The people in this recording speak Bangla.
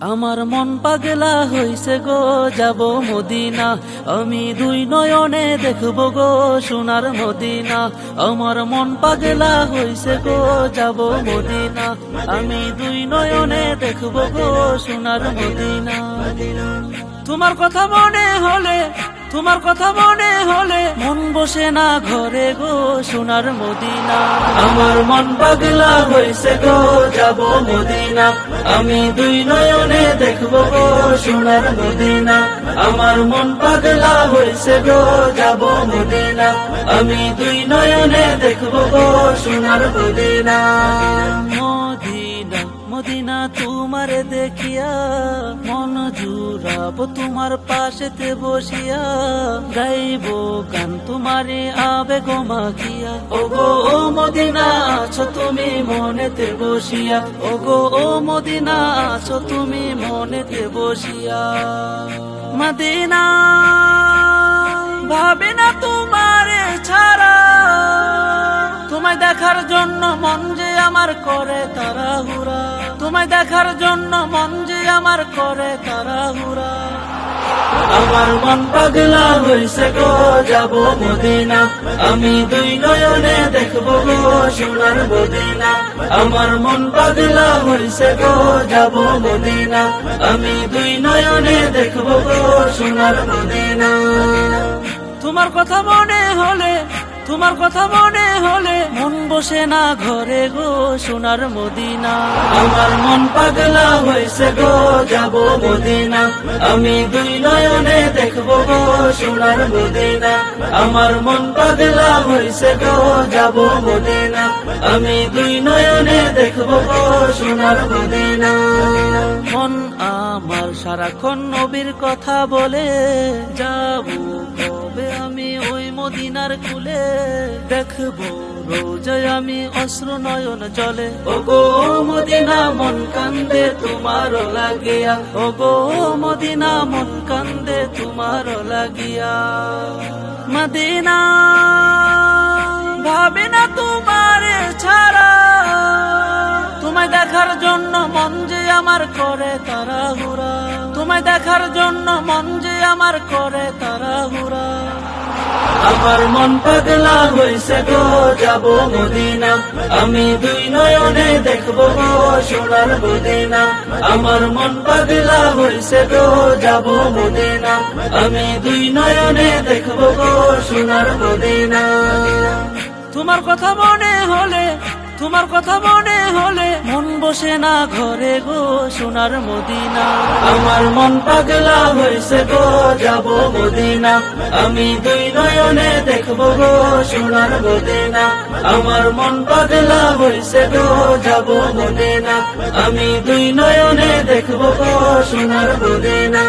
আমার মন পাগলা হইছে গো, যাব মদিনা। আমি দুই নয়নে দেখব গো, সোনার মদিনা। আমার মন পাগলা হইছে গো, যাব মদিনা। আমি দুই নয়নে দেখব গো, সোনার মদিনা। তোমার কথা মনে হলে তোমার কথা মনে হলে মন বসে না, ঘরে গো সোনার মদিনা। আমার মন পাগলা হইছে গো, যাব মদিনা। আমি দুই নয়নে দেখব গো সোনার মদিনা। আমার মন পাগলা হইছে গো, যাব মদিনা। আমি দুই নয়নে দেখব গো সোনার মদিনা। মদিনা। মদিনা তোমার দেখিয়া, মন জুড়াবো তোমার পাশেতে বসিয়া, গাইব গান তোমারে আবেগ মাখিয়া। ওগো, ও মদিনা, আছো তুমি মনেতে বসিয়া। ওগো, ও মদিনা, আছো তুমি মনেতে বসিয়া। মদিনা, ভাবে না তোমারে ছাড়া। তোমায় দেখার জন্য মন যে আমার করে তারা হুরা তোমায় দেখার জন্য মন যে আমার করে তারা হুরা আমার মন পাগলা হইছে গো, যাব মদিনা। আমি দুই নয়নে দেখব গো, সোনার মদিনা। আমার মন পাগলা হইছে গো, যাব মদিনা। আমি দুই নয়নে দেখব গো, সোনার মদিনা। তোমার কথা মনে হলে তোমার কথা মনে হলে মন বসে না ঘরে গো সোনার মদিনা। আমার মন পাগলা হয়েছে গো, যাব মদিনা। আমি দুই নয়নে দেখব গো সোনার মদিনা। আমার মন পাগলা হয়েছে গো, যাব মদিনা। আমি দুই নয়নে দেখব গো সোনার মদিনা। মন আমার সারাক্ষণ নবীর কথা বলে যাব মদিনার কুলে দেখব। রোজায় আমি অশ্রু নয়ন জলে। ও গো মদিনা, মন কান্দে, তোমার লাগিয়া। ও গো মদিনা, মন কান্দে, তোমার লাগিয়া। মদিনা, ভাবে না তোমারে ছাড়া। তোমায় দেখার জন্য মন যে আমার করে তারা হুরা তোমায় দেখার জন্য মন যে আমার করে তারা হুরা আমার মন পাগলা হইছে গো, যাব মদিনা। আমি দুই নয়নে দেখব গো, সোনার মদিনা। আমার মন পাগলা হইছে গো, যাব মদিনা। আমি দুই নয়নে দেখব গো, সোনার মদিনা। তোমার কথা মনে হলে তোমার কথা মনে হলে মন বসে না ঘরে গো সোনার মদিনা। আমার মন পাগলা হয়েছে গো, যাব মদিনা। আমি দুই নয়নে দেখব গো সোনার মদিনা। আমার মন পাগলা হয়েছে গো, যাব মদিনা। আমি দুই নয়নে দেখব গো সোনার মদিনা।